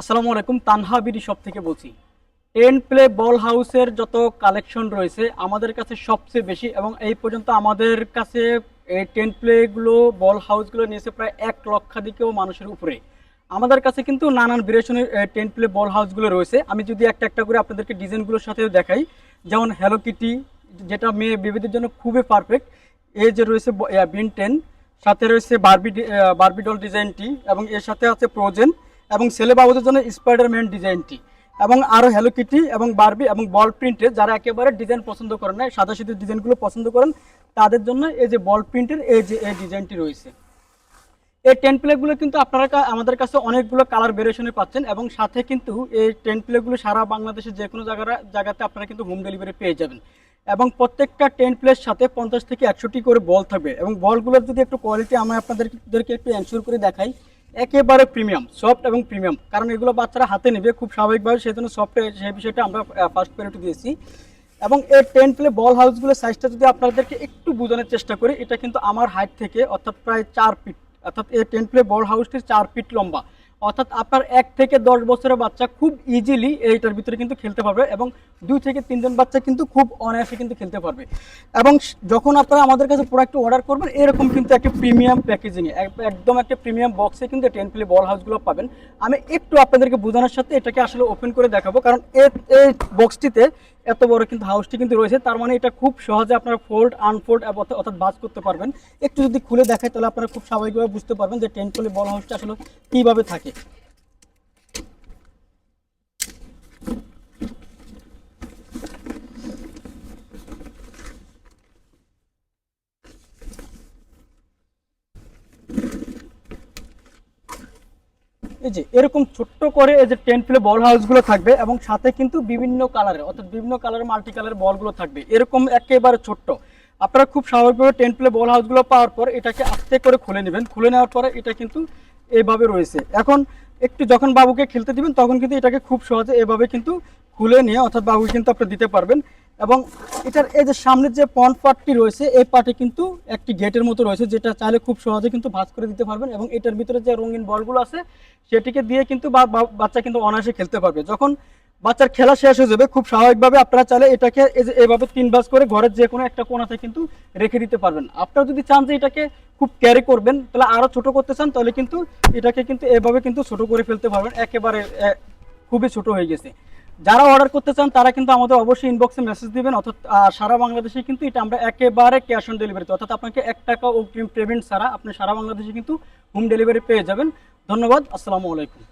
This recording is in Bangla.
আসসালামু আলাইকুম, তানহা বিডি শপ থেকে বলছি। টেন প্লে বল হাউসের যত কালেকশন রয়েছে, আমাদের কাছে সবচেয়ে বেশি এবং এই পর্যন্ত আমাদের কাছে এই টেন প্লেগুলো বল হাউসগুলো নিয়েছে প্রায় এক লক্ষাধিকেও মানুষের উপরে। আমাদের কাছে কিন্তু নানান ভেরিয়েশনের টেন প্লে বল হাউসগুলো রয়েছে। আমি যদি একটা একটা করে আপনাদেরকে ডিজাইনগুলোর সাথেও দেখাই, যেমন হ্যালো কিটি যেটা মেয়ে বেবিদের জন্য খুবই পারফেক্ট এই যে রয়েছে বিন টেন সাথে রয়েছে বারবি বারবি ডল ডিজাইনটি এবং এর সাথে আছে প্রোজেন এবং ছেলে বাবুদের জন্য স্পাইডারম্যান ডিজাইনটি এবং আরও হ্যালো কিটি এবং বারবি এবং বল প্রিন্টে যারা একেবারে ডিজাইন পছন্দ করেন না সাদা সিধে ডিজাইনগুলো পছন্দ করেন, তাদের জন্য এই যে বল প্রিন্টের এই যে এই ডিজাইনটি রয়েছে। এই টেন প্লেগুলো কিন্তু আপনারা আমাদের কাছে অনেকগুলো কালার ভেরিয়েশনে পাচ্ছেন এবং সাথে কিন্তু এই টেন প্লেগুলো সারা বাংলাদেশের যে কোনো জায়গা জায়গাতে আপনারা কিন্তু হোম ডেলিভারি পেয়ে যাবেন। এবং প্রত্যেকটা টেন প্লের সাথে পঞ্চাশ থেকে একশোটি করে বল থাকবে এবং বলগুলোর যদি একটু কোয়ালিটি আমি আপনাদেরকে একটু এনশিওর করে দেখাই একেবারে প্রিমিয়াম সফট এবং প্রিমিয়াম কারণ এগুলো বাচ্চারা হাতে নেবে খুব স্বাভাবিকভাবে সেই জন্য সফট সেই বিষয়টা আমরা ফার্স্ট প্রায়োরিটি দিয়েছি। এবং এর টেন প্লে বল হাউসগুলোর সাইজটা যদি আপনাদেরকে একটু বোঝানোর চেষ্টা করি, এটা কিন্তু আমার হাইট থেকে অর্থাৎ প্রায় চার ফিট অর্থাৎ এই টেন প্লে বল হাউসটি চার ফিট লম্বা। অর্থাৎ আপনার এক থেকে দশ বছরের বাচ্চা খুব ইজিলি এইটার ভিতরে কিন্তু খেলতে পারবে এবং দুই থেকে তিনজন বাচ্চা কিন্তু খুব অনায়াসে কিন্তু খেলতে পারবে। এবং যখন আপনারা আমাদের কাছে প্রোডাক্ট অর্ডার করবেন, এরকম কিন্তু একটা প্রিমিয়াম প্যাকেজিংয়ে একদম একটা প্রিমিয়াম বক্সে কিন্তু টেন প্লে বল হাউসগুলো পাবেন। আমি একটু আপনাদেরকে বোঝানোর সাথে এটাকে আসলে ওপেন করে দেখাবো, কারণ এই বক্সটিতে এত বড় কিন্তু হাউসটি কিন্তু রয়েছে। তার মানে এটা খুব সহজে আপনারা ফোল্ড আনফোল্ড অর্থাৎ বাজ করতে পারবেন। একটু যদি খুলে দেখায় তাহলে আপনারা খুব স্বাভাবিকভাবে বুঝতে পারবেন যে টেন প্লে বল হাউসটা আসলে কীভাবে থাকে। এই যে এরকম ছোট্ট করে এই যে টেন প্লে বল হাউসগুলো থাকবে এবং সাথে কিন্তু বিভিন্ন কালারের, অর্থাৎ বিভিন্ন কালারের মাল্টি কালারের বলগুলো থাকবে। এরকম একেবারে ছোট্ট। আপনারা খুব স্বাভাবিকভাবে টেন প্লে বল হাউসগুলো পাওয়ার পর এটাকে আস্তে করে খুলে নেবেন। খুলে নেওয়ার পরে এটা কিন্তু এইভাবে রয়েছে। এখন একটু যখন বাবুকে খেলতে দিবেন, তখন কিন্তু এটাকে খুব সহজে এভাবে কিন্তু খুলে নিয়ে, অর্থাৎ বাবুকে কিন্তু আপনি দিতে পারবেন। এবং এটার এই যে সামনের যে পন্ট পার্টটি রয়েছে, এই পার্টে কিন্তু একটি গেটের মতো রয়েছে, যেটা চাইলে খুব সহজে কিন্তু ভাঁজ করে দিতে পারবেন এবং এটার ভিতরে যে রঙিন বলগুলো আছে, সেটিকে দিয়ে কিন্তু বাচ্চা কিন্তু অনায়াসে খেলতে পারবে। যখন বাচ্চার খেলা শেষ হয়ে যাবে, খুব স্বাভাবিকভাবে আপনারা চাইলে এটাকে এভাবে তিন ভাঁজ করে ঘরের যে কোনো একটা কোনাতে কিন্তু রেখে দিতে পারবেন। আপনারা যদি চান যে এটাকে খুব ক্যারি করবেন, তাহলে আরও ছোট করতে চান, তাহলে কিন্তু এটাকে কিন্তু এভাবে কিন্তু ছোট করে ফেলতে পারবেন। একেবারে খুবই ছোট হয়ে গেছে। যারা অর্ডার করতে চান, তারা কিন্তু আমাদের অবশ্যই ইনবক্সে মেসেজ দিবেন, অর্থাৎ সারা বাংলাদেশে কিন্তু এটা আমরা একেবারে ক্যাশ অন ডেলিভারিতে অর্থাৎ আপনাকে এক টাকা অগ্রিম পেমেন্ট ছাড়া আপনি সারা বাংলাদেশে কিন্তু হোম ডেলিভারি পেয়ে যাবেন। ধন্যবাদ, আসসালামু আলাইকুম।